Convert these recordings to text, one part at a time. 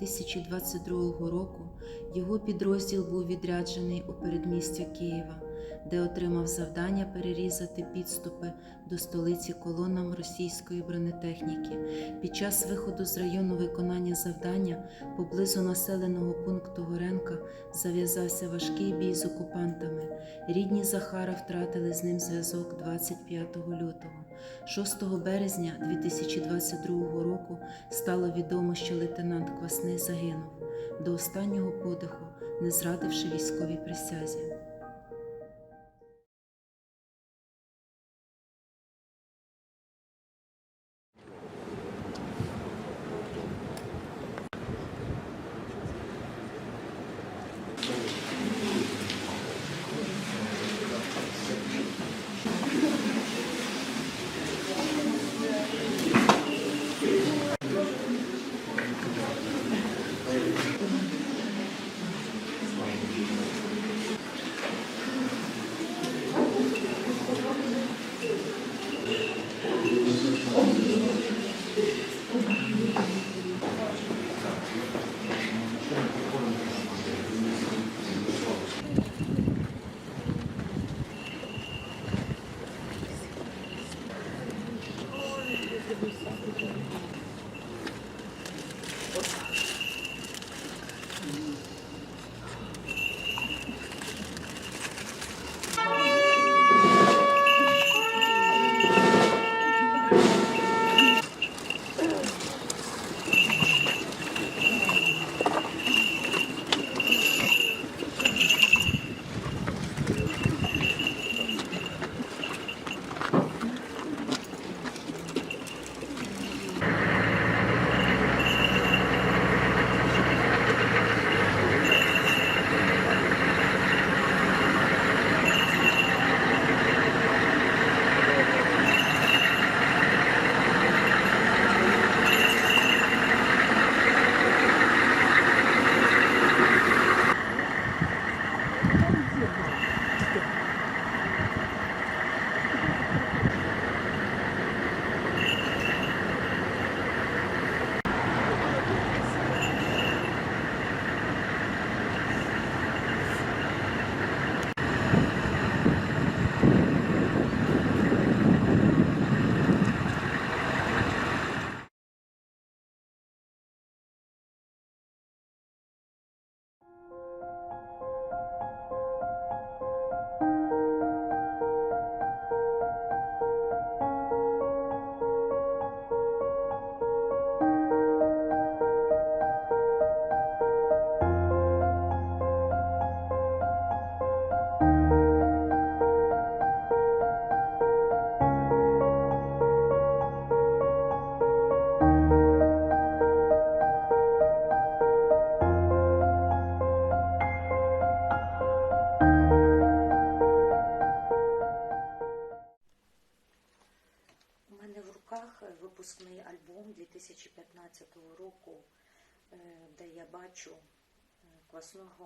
24 лютого 2022 року його підрозділ був відряджений у передмістя Києва, де отримав завдання перерізати підступи до столиці колонам російської бронетехніки. Під час виходу з району виконання завдання поблизу населеного пункту Горенка зав'язався важкий бій з окупантами. Рідні Захара втратили з ним зв'язок 25 лютого. 6 березня 2022 року стало відомо, що лейтенант Квасний загинув до останнього подиху, не зрадивши військовій присязі.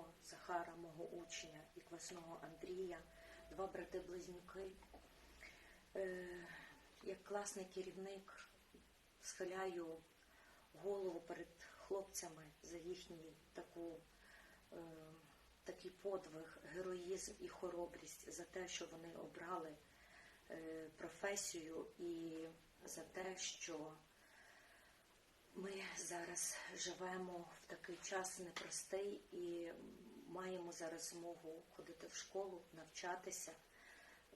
Квасного Захара, мого учня, і квасного Андрія, два брати-близнюки. Е, Як класний керівник схиляю голову перед хлопцями за їхній таку, е, такий подвиг, героїзм і хоробрість за те, що вони обрали е, професію і за те, що ми зараз живемо в такий час непростий і маємо зараз змогу ходити в школу, навчатися,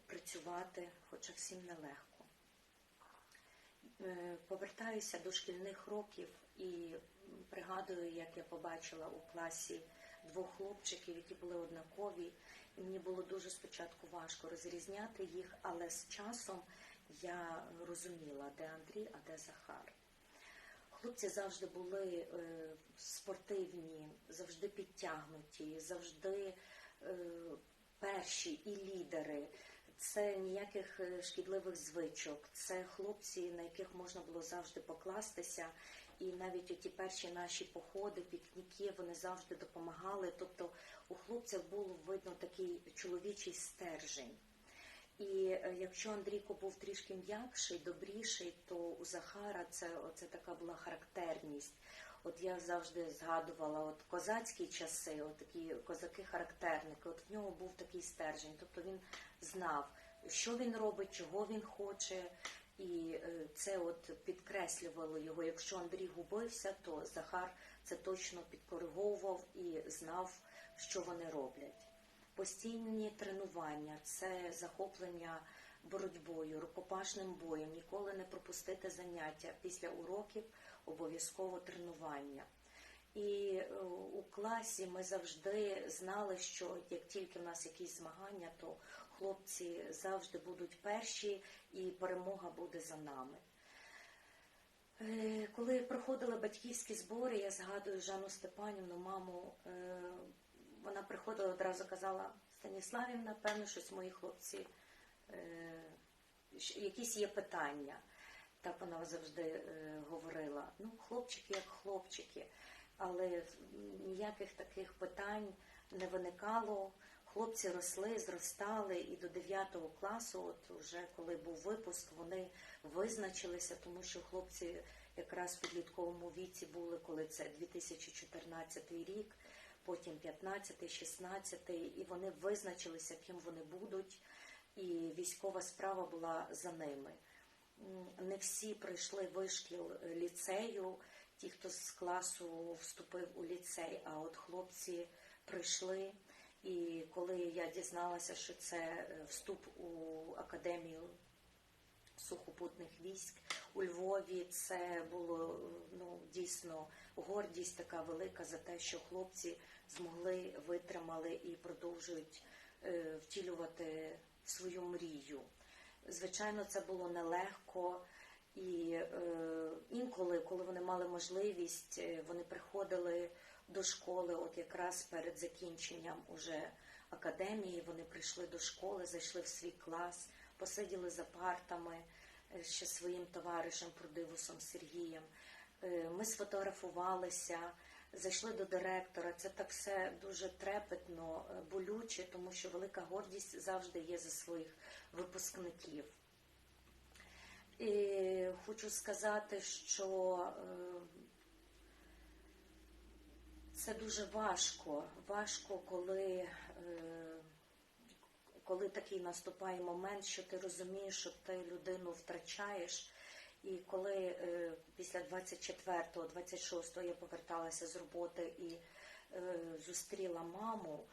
працювати, хоча всім нелегко. Е, Повертаюся до шкільних років і пригадую, як я побачила у класі двох хлопчиків, які були однакові, і мені було дуже спочатку важко розрізняти їх, але з часом я розуміла, де Андрій, а де Захар. Хлопці завжди були е, спортивні, завжди підтягнуті, завжди е, перші і лідери. Це ніяких е, шкідливих звичок. Це хлопці, на яких можна було завжди покластися. І навіть оті перші наші походи, пікніки, вони завжди допомагали. Тобто у хлопцях було видно такий чоловічий стержень. І е, якщо Андрійко був трішки м'якший, добріший, то у Захара це, це така була характерність. От я завжди згадувала от козацькі часи, от такі козаки-характерники. От в нього був такий стержень. Тобто він знав, що він робить, чого він хоче, і е, це от підкреслювало його. Якщо Андрій губився, то Захар це точно підкориговував і знав, що вони роблять. Постійні тренування, це захоплення боротьбою, рукопашним боєм, ніколи не пропустити заняття після уроків, обов'язково тренування. І е, у класі ми завжди знали, що як тільки в нас якісь змагання, то хлопці завжди будуть перші, і перемога буде за нами. Е, Коли проходили батьківські збори, я згадую Жанну Степанівну, маму. Вона приходила одразу казала Станіславівна, певно, щось мої хлопці, е, якісь є питання. Так вона завжди е, говорила. Ну, хлопчики як хлопчики, але ніяких таких питань не виникало. Хлопці росли, зростали, і до 9 класу, от вже коли був випуск, вони визначилися, тому що хлопці якраз в підлітковому віці були, коли це 2014 рік, потім 15, 16, і вони визначилися, ким вони будуть, і військова справа була за ними. Не всі пройшли вишкіл ліцею, ті, хто з класу вступив у ліцей, а от хлопці прийшли. І коли я дізналася, що це е, вступ у академію сухопутних військ у Львові, це було ну дійсно гордість така велика за те, що хлопці змогли витримали і продовжують е, втілювати свою мрію. Звичайно, це було нелегко. І е, інколи, коли вони мали можливість, е, вони приходили до школи, от якраз перед закінченням уже академії, вони прийшли до школи, зайшли в свій клас, посиділи за партами е, ще своїм товаришем Продивусом Сергієм. Е, Ми сфотографувалися, зайшли до директора. Це так все дуже трепетно, е, болюче, тому що велика гордість завжди є за своїх випускників. І хочу сказати, що це дуже важко. Важко, коли, коли такий наступає момент, що ти розумієш, що ти людину втрачаєш. І коли е, після 24-го, 26-го я поверталася з роботи і е, зустріла маму,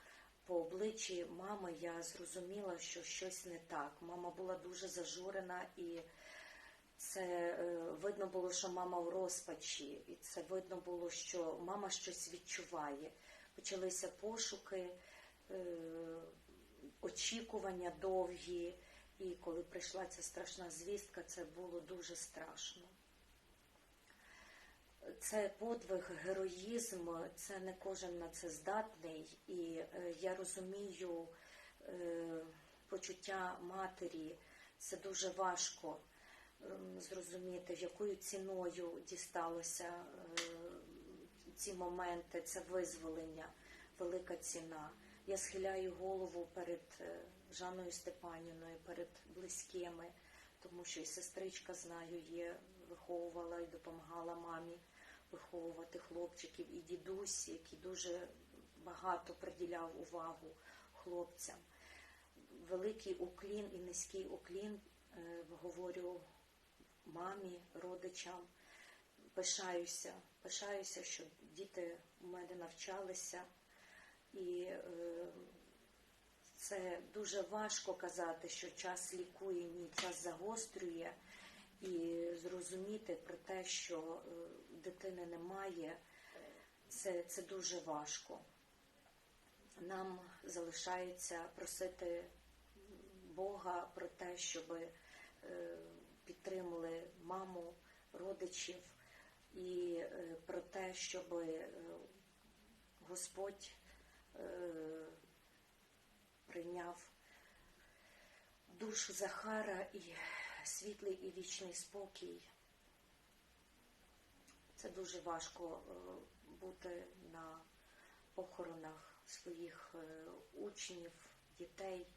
по обличчі мами я зрозуміла, що щось не так. Мама була дуже зажурена і це е, видно було, що мама в розпачі, і це видно було, що мама щось відчуває. Почалися пошуки, е, очікування довгі, і коли прийшла ця страшна звістка, це було дуже страшно. Це подвиг, героїзм, це не кожен на це здатний, і е, я розумію е, почуття матері, це дуже важко ем, зрозуміти, якою ціною дісталося е, ці моменти, це визволення, велика ціна. Я схиляю голову перед е, Жанною Степанівною, перед близькими, тому що і сестричка знаю, є, виховувала і допомагала мамі виховувати хлопчиків, і дідусь, який дуже багато приділяв увагу хлопцям. Великий уклін і низький уклін е, говорю мамі, родичам. Пишаюся, пишаюся, що діти у мене навчалися, і е, це дуже важко казати, що час лікує, ні, час загострює, і зрозуміти про те, що е, дитини немає, це, це дуже важко. Нам залишається просити Бога про те, щоб е, підтримали маму, родичів, і про те, щоб Господь прийняв душу Захара і світлий і вічний спокій. Це дуже важко е, бути на похоронах своїх е, учнів, дітей.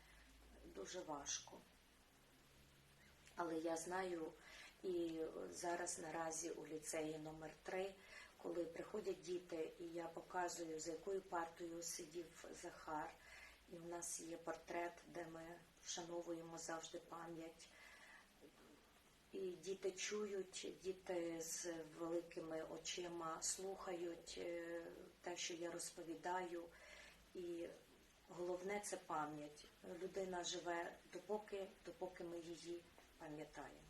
Дуже важко. Але я знаю і зараз наразі у ліцеї номер 3 коли приходять діти, і я показую, за якою партою сидів Захар, і в нас є портрет, де ми вшановуємо завжди пам'ять. І діти чують, діти з великими очима слухають е, те, що я розповідаю. І головне це пам'ять. Людина живе допоки, допоки ми її пам'ятаємо.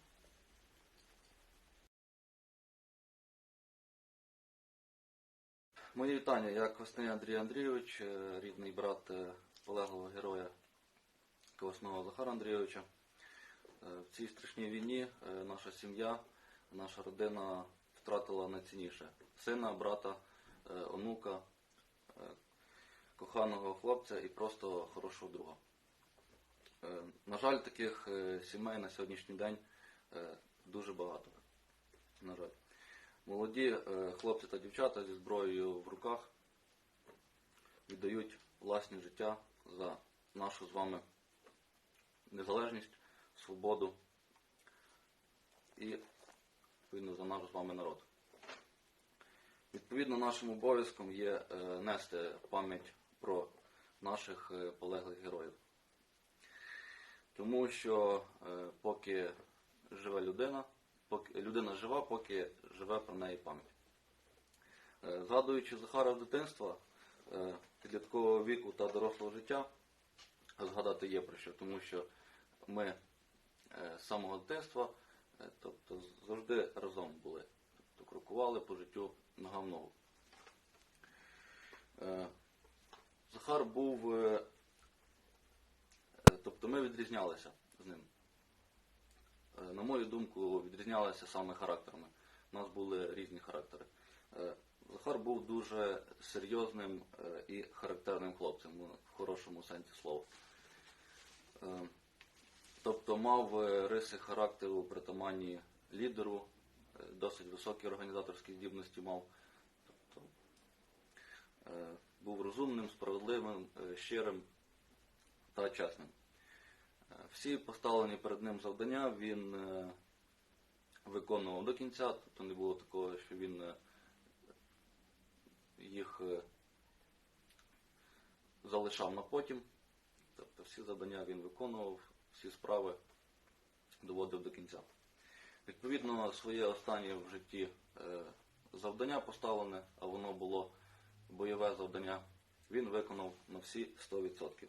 Мої вітання. Я Квасний Андрій Андрійович, е, рідний брат е, полеглого героя Квасного Захара Андрійовича. Е, В цій страшній війні наша сім'я, наша родина втратила найцінніше сина, брата, онука, коханого хлопця і просто хорошого друга. На жаль, таких сімей на сьогоднішній день дуже багато. На жаль. Молоді е, хлопці та дівчата зі зброєю в руках віддають власні життя за нашу з вами незалежність, свободу і відповідно за наш з вами народ. Відповідно, нашим обов'язком є е, нести пам'ять про наших е, полеглих героїв. Тому що поки живе людина, поки людина жива, поки живе про неї пам'ять. Е, Згадуючи Захара з дитинства, е, підліткового віку та дорослого життя, згадати є про що, тому що ми е, з самого дитинства, тобто завжди разом були, тобто крокували по життю нога в ногу. Захар був, тобто ми відрізнялися з ним. Е, На мою думку, відрізнялися саме характерами. У нас були різні характери. Е, Захар був дуже серйозним е, і характерним хлопцем, ну, в хорошому сенсі слова. Тобто мав риси характеру притаманні лідеру, досить високі організаторські здібності мав. Тобто, був розумним, справедливим, щирим та чесним. Всі поставлені перед ним завдання він е, виконував до кінця, тобто не було такого, що він е, їх е, залишав на потім. Тобто всі завдання він виконував, всі справи доводив до кінця. Відповідно, своє останнє в житті завдання поставлене, а воно було бойове завдання, він виконав на всі 100%.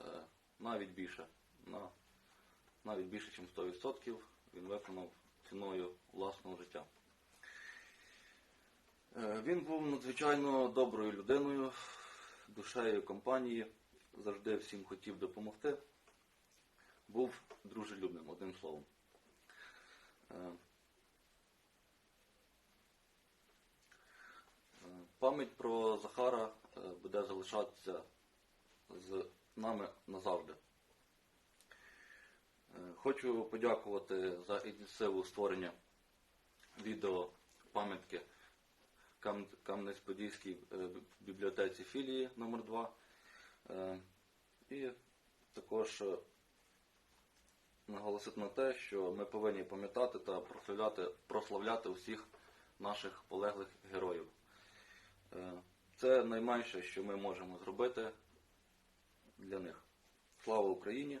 Е, навіть більше. На, навіть більше, ніж 100% він виконав ціною власного життя. Е, Він був надзвичайно доброю людиною, душею компанії, завжди всім хотів допомогти. Був дружелюбним, одним словом. Е, е, Пам'ять про Захара буде залишатися з нами назавжди. Е, Хочу подякувати за ініціативу створення відео пам'ятки Кам'янець-Подільській е, бібліотеці філії номер 2 І також е, наголосити на те, що ми повинні пам'ятати та прославляти, прославляти усіх наших полеглих героїв. Е, Це найменше, що ми можемо зробити для них. Слава Україні!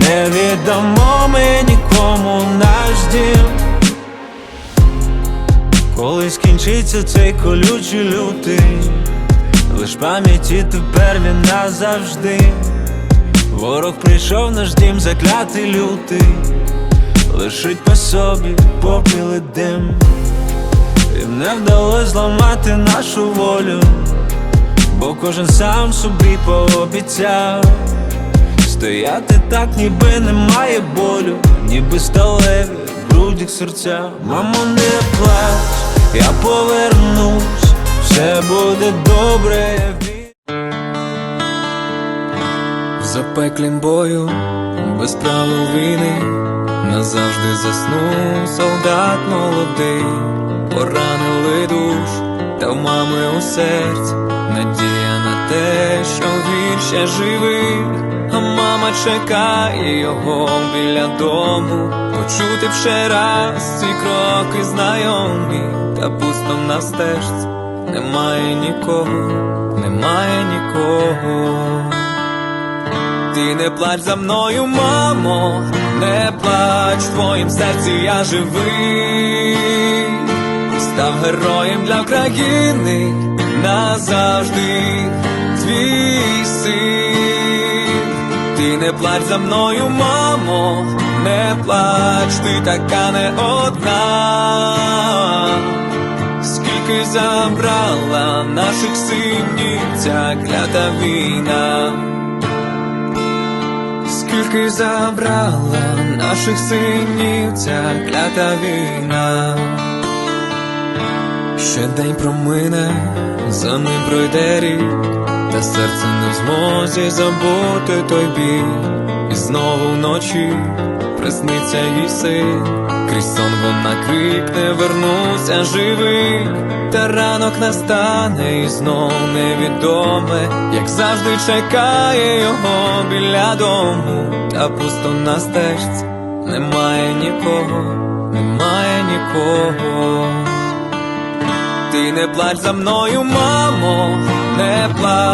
не віддамо ми нікому наш дім. Коли скінчиться цей колючий лютий, лиш пам'яті тепер він назавжди. Ворог прийшов наш дім заклятий лютий, лишить по собі попіл і дим. Їм не вдалось зламати нашу волю, бо кожен сам собі пообіцяв Стояти так, ніби немає болю, ніби сталеві в грудях серця. Мамо, не плач, я повернусь, все буде добре. В запеклім бою, без правил війни, назавжди заснув солдат молодий, поранили душ, та в мами у серці, надія на те, що він ще живий, а мама чекає його біля дому, почути б ще раз ці кроки знайомі, та пусто на стежці, немає нікого, немає нікого. Ти не плач за мною, мамо, не плач, в твоїм серці я живий, став героєм для України назавжди твій син. Ти не плач за мною, мамо, не плач, ти така не одна. Скільки забрала наших синів ця клята війна. Скільки забрала наших синів ця клята війна, ще день промине, за ним пройде рік, та серце не в змозі забути той біль, і знову вночі присниться їй син, крізь сон вона крикне, вернуся живий, та ранок настане і знов невідоме, як завжди чекає його біля дому, та пусто на стежці, немає нікого, немає нікого. Ти не плач за мною, мамо, не плач,